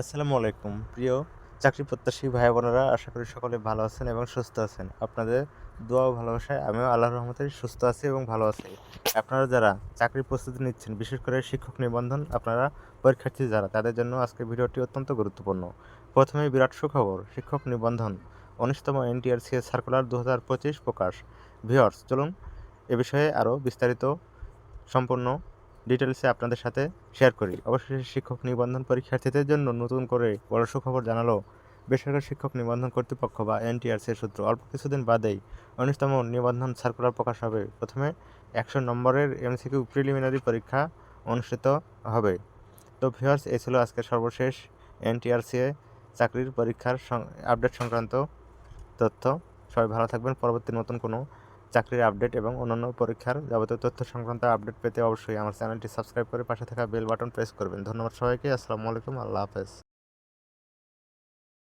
আসসালামু আলাইকুম। প্রিয় চাকরি প্রত্যাশী ভাই বোনেরা, আশা করি সকলে ভালো আছেন এবং সুস্থ আছেন। আপনাদের দোয়া ভালোবাসায় আমিও আল্লাহ রহমতে সুস্থ আছি এবং ভালো আছি। আপনারা যারা চাকরির প্রস্তুতি নিচ্ছেন, বিশেষ করে শিক্ষক নিবন্ধন, আপনারা পরীক্ষার্থী যারা, তাদের জন্য আজকের ভিডিওটি অত্যন্ত গুরুত্বপূর্ণ। প্রথমে বিরাট সুখবর, শিক্ষক নিবন্ধন, উনিশতম এনটিআরসিএস সার্কুলার দু হাজার পঁচিশ প্রকাশ। ভিওর্স চলুন এ বিষয়ে আরও বিস্তারিত, সম্পূর্ণ ডিটেলসে আপনাদের সাথে শেয়ার করি। অবশেষে শিক্ষক নিবন্ধন পরীক্ষার্থীদের জন্য নতুন করে বড় সুখবর জানালো বেসরকারি শিক্ষক নিবন্ধন কর্তৃপক্ষ বা এনটিআরসি সূত্র। অল্প কিছুদিন বাদেই উনিশতম নিবন্ধন সার্কুলার প্রকাশ হবে। প্রথমে একশো নম্বরের এমসিকিউ প্রিলিমিনারি পরীক্ষা অনুষ্ঠিত হবে। তো ভিউয়ার্স এই ছিল আজকের সর্বশেষ এনটিআরসিএ চাকরির পরীক্ষার আপডেট সংক্রান্ত তথ্য। সবাই ভালো থাকবেন। পরবর্তী নতুন কোনো চাকরির আপডেট এবং অন্যান্য পরীক্ষার যাবতীয় তথ্য সংক্রান্ত আপডেট পেতে অবশ্যই আমার চ্যানেলটি সাবস্ক্রাইব করে পাশে থাকা বেল বাটন প্রেস করবেন। ধন্যবাদ সবাইকে, আসসালামু আলাইকুম, আল্লাহ হাফেজ।